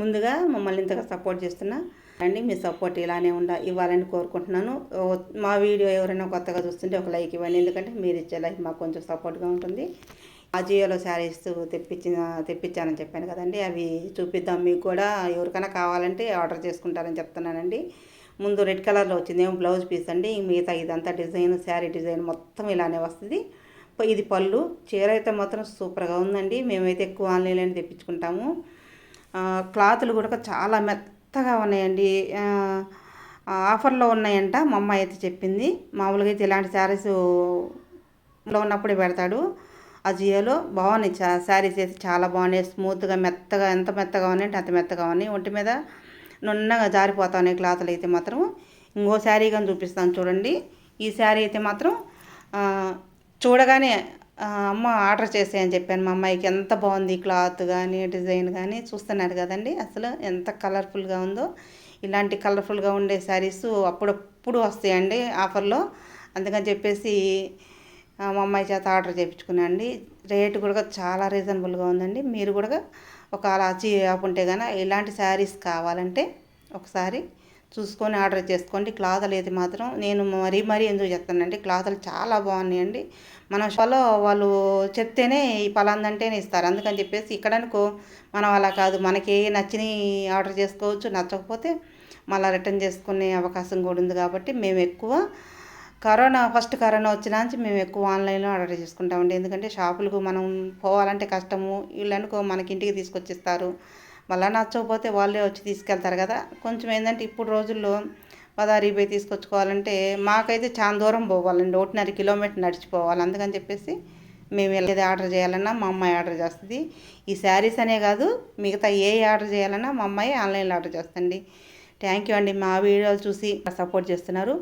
ముందుగా మమ్మల్ని ఇంతగా సపోర్ట్ చేస్తున్నా అండి మీ సపోర్ట్ ఇలానే ఉండ ఇవ్వాలని కోరుకుంటున్నాను. మా వీడియో ఎవరైనా కొత్తగా చూస్తుంటే ఒక లైక్ ఇవ్వండి. ఎందుకంటే మీరు ఇచ్చే లైక్ మాకు కొంచెం సపోర్ట్గా ఉంటుంది. అజియోలో శారీస్ తెప్పించిన తెప్పించానని చెప్పాను కదండి. అవి చూపిద్దాం. మీకు కూడా ఎవరికైనా కావాలంటే ఆర్డర్ చేసుకుంటారని చెప్తున్నానండి. ముందు రెడ్ కలర్లో వచ్చింది ఏమో బ్లౌజ్ పీస్ అండి. మిగతా ఇదంతా డిజైన్ శారీ డిజైన్ మొత్తం ఇలానే వస్తుంది. ఇది పళ్ళు. చీర అయితే మాత్రం సూపర్గా ఉందండి. మేమైతే ఎక్కువ ఆన్లైన్లోనే తెప్పించుకుంటాము. క్లాతులు కూడా చాలా మెత్తగా ఉన్నాయండి. ఆఫర్లో ఉన్నాయంట. మా అమ్మాయి అయితే చెప్పింది. మామూలుగా అయితే ఇలాంటి శారీస్లో ఉన్నప్పుడే పెడతాడు. ఆ జియోలో బాగున్నాయి. చా శారీస్ అయితే చాలా బాగున్నాయి. స్మూత్గా మెత్తగా ఎంత మెత్తగా ఉన్నాయంటే అంత మెత్తగా ఉన్నాయి. ఒంటి మీద నున్నగా జారిపోతా ఉన్నాయి క్లాతులు అయితే మాత్రం. ఇంకో శారీ కానీ చూపిస్తాను చూడండి. ఈ శారీ అయితే మాత్రం చూడగానే అమ్మ ఆర్డర్ చేసేయని చెప్పాను మా అమ్మాయికి. ఎంత బాగుంది క్లాత్ కానీ డిజైన్ కానీ చూస్తున్నారు కదండి. అసలు ఎంత కలర్ఫుల్గా ఉందో. ఇలాంటి కలర్ఫుల్గా ఉండే శారీస్ అప్పుడప్పుడు వస్తాయండి ఆఫర్లో. అందుకని చెప్పేసి మా అమ్మాయి చేత ఆర్డర్ చేయించుకున్నాను అండి. రేటు కూడా చాలా రీజనబుల్గా ఉందండి. మీరు కూడా ఒక అలాచి యాప్ ఉంటే కానీ ఇలాంటి శారీస్ కావాలంటే ఒకసారి చూసుకొని ఆర్డర్ చేసుకోండి. క్లాతులు అయితే మాత్రం. నేను మరీ మరీ ఎందుకు చెప్తానంటే క్లాతులు చాలా బాగున్నాయండి. మన షాలో వాళ్ళు చెప్తేనే ఈ పలాందంటేనే ఇస్తారు. అందుకని చెప్పేసి ఇక్కడనుకో మనం అలా కాదు. మనకి ఏ నచ్చినవి ఆర్డర్ చేసుకోవచ్చు. నచ్చకపోతే మళ్ళీ రిటర్న్ చేసుకునే అవకాశం కూడా ఉంది కాబట్టి మేము ఎక్కువ కరోనా ఫస్ట్ కరోనా వచ్చిన నుంచి మేము ఎక్కువ ఆన్లైన్లో ఆర్డర్ చేసుకుంటామండి. ఎందుకంటే షాపులకు మనం పోవాలంటే కష్టము. వీళ్ళనుకో మనకి ఇంటికి తీసుకొచ్చిస్తారు. మళ్ళీ నచ్చకపోతే వాళ్ళే వచ్చి తీసుకెళ్తారు కదా. కొంచెం ఏంటంటే ఇప్పుడు రోజుల్లో పదారి పోయి తీసుకొచ్చుకోవాలంటే మాకైతే చాలా దూరం పోవాలండి. ఒకటిన్నర కిలోమీటర్ నడిచిపోవాలి అందుకని చెప్పేసి మేము ఏది ఆర్డర్ చేయాలన్నా మా అమ్మాయి ఆర్డర్ చేస్తుంది. ఈ శారీస్ అనే కాదు మిగతా ఏ ఆర్డర్ చేయాలన్నా మా అమ్మాయి ఆన్లైన్లో ఆర్డర్ చేస్తుంది థ్యాంక్ యూ అండి. మా వీడియోలు చూసి సపోర్ట్ చేస్తున్నారు.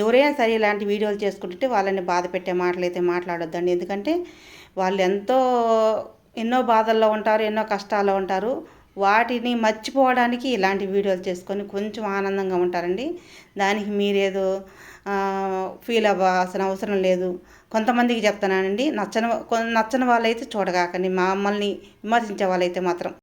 ఎవరైనా సరే ఇలాంటి వీడియోలు చేసుకుంటుంటే వాళ్ళని బాధ పెట్టే మాటలు అయితే మాట్లాడొద్దండి. ఎందుకంటే వాళ్ళు ఎంతో ఎన్నో బాధల్లో ఉంటారు ఎన్నో కష్టాల్లో ఉంటారు. వాటిని మర్చిపోవడానికి ఇలాంటి వీడియోలు చేసుకొని కొంచెం ఆనందంగా ఉంటారండి. దానికి మీరేదో ఫీల్ అవ్వాల్సిన అవసరం లేదు. కొంతమందికి చెప్తున్నానండి నచ్చని నచ్చని వాళ్ళైతే చూడగాకండి మమ్మల్ని విమర్శించే వాళ్ళైతే మాత్రం.